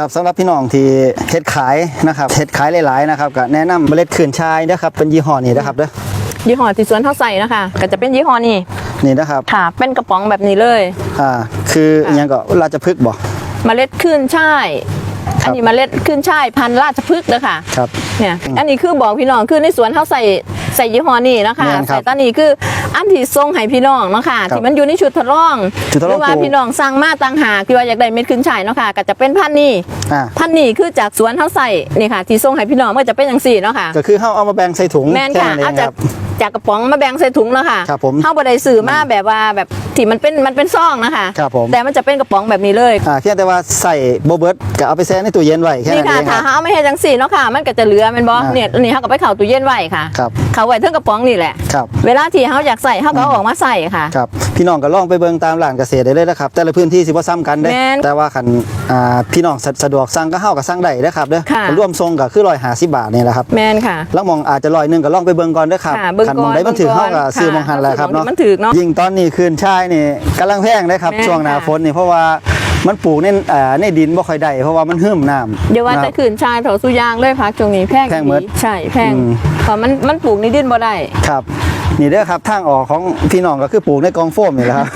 ครับสำหรับพี่น้องที่เฮ็ดขายนะครับเฮ็ดขายหลายๆนะครับก็แนะนำเมล็ดขืนชายนะครับเป็นยี่ห้อนี้นะครับเด้อยี่ห้อที่สวนเท่าใส่นะคะก็จะเป็นยี่ห้อนี้นี่นะครับค่ะ เป็นกระป๋องแบบนี้เลยอ่าคืออหยังก็ราชพฤกษ์บ่เมล็ดขึ้นช่ายครับอันนี้เมล็ดขึ้นช่ายพันธุ์ราชพฤกษ์เลยค่ะครับเนี่ยอันนี้คือบอกพี่น้องคือในสวนเขาใส่ใส่ยี่ห้อนี้นะคะแม่นครับใส่ตอนนี้คืออันที่ทรงให้พี่น้องเนาะค่ะครับที่มันอยู่ในชุดทดลองชุดทดลองหรือว่าปลูก พี่น้องสั่งมาต่างหากที่ว่าอยากได้เม็ดขึ้นช่ายเนาะค่ะก็จะเป็นพันธุ์นี้อ่าพันธุ์นี้คือจากสวนเขาใส่นี่ค่ะ ที่ทรงให้พี่น้องมันก็จะเป็นอย่างสี่เนาะค่ะ ก็คือเฮาเอามาแบ่งใส่ถุงแม่นแค่ค่ะนั้นเอเอางจาคกรับ จากกระป๋องมาแบ่งใส่ถุงแล้วค่ะครับผมเข้าบไดสื่อมาแบบว่าแบบที่มันเป็นมันเป็นซองนะคะครับผมแต่มันจะเป็นกระป๋องแบบนี้เลยอ่าเพียงแต่ว่าใส่บ่เบิดก็เอาไปแช่ในตู้เย็นไว้แค่นี่นั้นค่ะเองคถ้ารับเขาไม่ให้จังสี่เนาะค่ะ มันก็จะเหลือแมันบออ่าเนี่ยนี่เขาก็ไปเข่าตู้เย็นไว้ค่ะครับเขาไว้เท่งกระป๋องนี่แหละครับเวลาที่เขาอยากใส่เขาก็เอาออกมาใส่ค่ะครับ พี่น้องก็ลองไปเบิ่งตามร้านเกษตรได้เลยนะครับ แต่ละพื้นที่สิบ่ซ้ำกันเด้แม่นแต่ว่าคันอ่าพี่น้องสะสะดวกสั่งก็เฮาก็สั่งได้เด้อครับเด้อค่ะรวมทรงก็คือ150บาทนี่แหละครับแมนค่ะลังมองอาจจะร้อยหนึงก็ลองไปเบิ่งก่อนเด้อครับค่ะเบิ่งคันก่มอนองได้มันถือเบิ่งก่เฮาอนก็ซื้อค่ะมองหันแหละครับเนาะมันถือเนาะยิ่งตอนนี้คืนชายนี่กำลังแพงเลยครับแม่นช่วงหน้าค่ะ ฝนนี่เพราะว่ามันปลูกในอ่าในดินบ่ค่อยได้เพราะว่ามันหึมน้ำเดี๋ยวว่านะคจะรับ ขืนชายเถาสุยางเลยพักตรงนี้แพงแพงหมดดีใช่แพงอืม เพราะมันมันปลูกในดินบ่ได้ ครับ นี่เด้อครับทางออกของพี่น้องก็คือปลูกในกองโฟมนี่แหละครับ